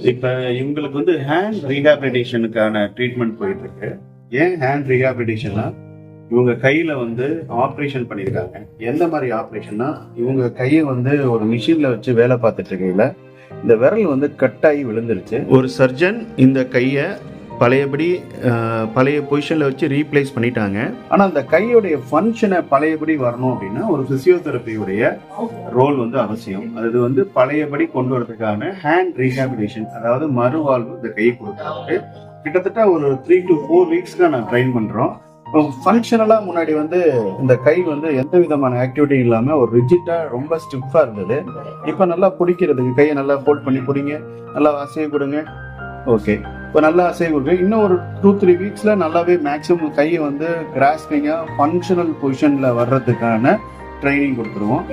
இப்ப இவங்களுக்கு வந்து ஹேண்ட் ரீஹாபிலிட்டேஷனுக்கான ட்ரீட்மெண்ட் போயிட்டு இருக்கு ஏன் ஹேண்ட் ரீஹாபிலிட்டேஷன்னா இவங்க கையில வந்து ஆப்ரேஷன் பண்ணியிருக்காங்க எந்த மாதிரி ஆப்ரேஷன்னா இவங்க கையை வந்து ஒரு மிஷின்ல வச்சு வேலை பார்த்துட்டு இருக்கையில இந்த விரல் வந்து கட்டாயி விழுந்துருச்சு. ஒரு சர்ஜன் இந்த கையை பழையபடி பழைய பொசிஷனில் வச்சு ரீப்ளேஸ் பண்ணிட்டாங்க. ஆனால் அந்த கையுடைய ஃபங்க்ஷனை பழையபடி வரணும் அப்படின்னா ஒரு ஃபிசியோதெரப்பியுடைய ரோல் வந்து அவசியம். அது வந்து பழையபடி கொண்டு வரதுக்கான ஹேண்ட் ரீஹாபிலேஷன் அதாவது மறுவாழ்வு இந்த கை கொடுக்கறதுக்கு. கிட்டத்தட்ட ஒரு த்ரீ டு ஃபோர் வீக்ஸ்க்கு நான் ட்ரைன் பண்ணுறோம் ஃபங்க்ஷனலாக முன்னாடி வந்து இந்த கை வந்து எந்த விதமான ஆக்டிவிட்டி இல்லாமல் ஒரு ரிஜிட்டாக ரொம்ப ஸ்டிஃபாக இருந்தது. இப்போ நல்லா பிடிக்கிறதுக்கு கையை நல்லா ஹோல்ட் பண்ணி பிடிங்க. நல்லா அசைய கொடுங்க. ஓகே இப்போ நல்லா அசைவு கொடுக்குறேன் இன்னும் ஒரு டூ த்ரீ வீக்ஸில் நல்லாவே மேக்ஸிமம் கையை வந்து கிராஸ்பிங்காக ஃபங்க்ஷனல் பொசிஷனில் வர்றதுக்கான ட்ரைனிங் கொடுத்துருவோம்.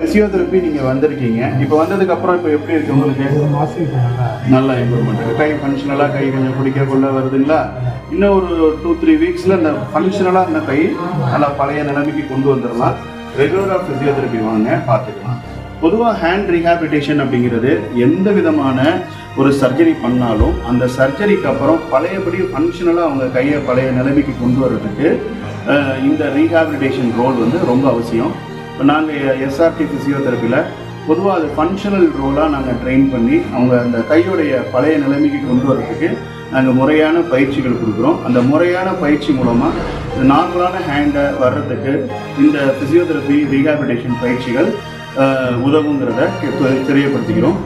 பிசியோதெரப்பி நீங்க வந்திருக்கீங்க. இப்போ வந்ததுக்கு அப்புறம் இப்போ எப்படி இருக்கு உங்களுக்கு? நல்லா நல்ல இம்ப்ரூவ்மெண்ட் இருக்கு. கை ஃபங்க்ஷனலாக கை கொஞ்சம் பிடிக்க கொள்ள வருதுங்களா? இன்னும் ஒரு டூ த்ரீ வீக்ஸில் இந்த ஃபங்க்ஷனலாக இந்த கை நல்லா பழைய நிலைமைக்கு கொண்டு வந்துடலாம். ரெகுலராக ஃபிசியோதெரப்பி வாங்க பார்த்துக்கலாம். பொதுவாக ஹேண்ட் ரீஹாபிலிட்டேஷன் அப்படிங்கிறது எந்த விதமான ஒரு சர்ஜரி பண்ணாலும் அந்த சர்ஜரிக்கு அப்புறம் பழையபடி ஃபங்க்ஷனலாக அவங்க கையை பழைய நிலைமைக்கு கொண்டு வர்றதுக்கு இந்த ரீஹாபிலிட்டேஷன் ரோல் வந்து ரொம்ப அவசியம். இப்போ நாங்கள் எஸ்ஆர்டி ஃபிசியோதெரப்பியில் பொதுவாக அது ஃபங்க்ஷனல் ரோலாக நாங்கள் ட்ரெயின் பண்ணி அவங்க அந்த கையுடைய பழைய நிலைமைக்கு கொண்டு வரதுக்கு நாங்கள் முறையான பயிற்சிகள் கொடுக்குறோம். அந்த முறையான பயிற்சி மூலமாக நார்மலான ஹேண்டை வர்றதுக்கு இந்த ஃபிசியோதெரப்பி ரீஹாபிலிட்டேஷன் பயிற்சிகள் உதவுங்கிறத தெரியப்படுத்திக்கிறோம்.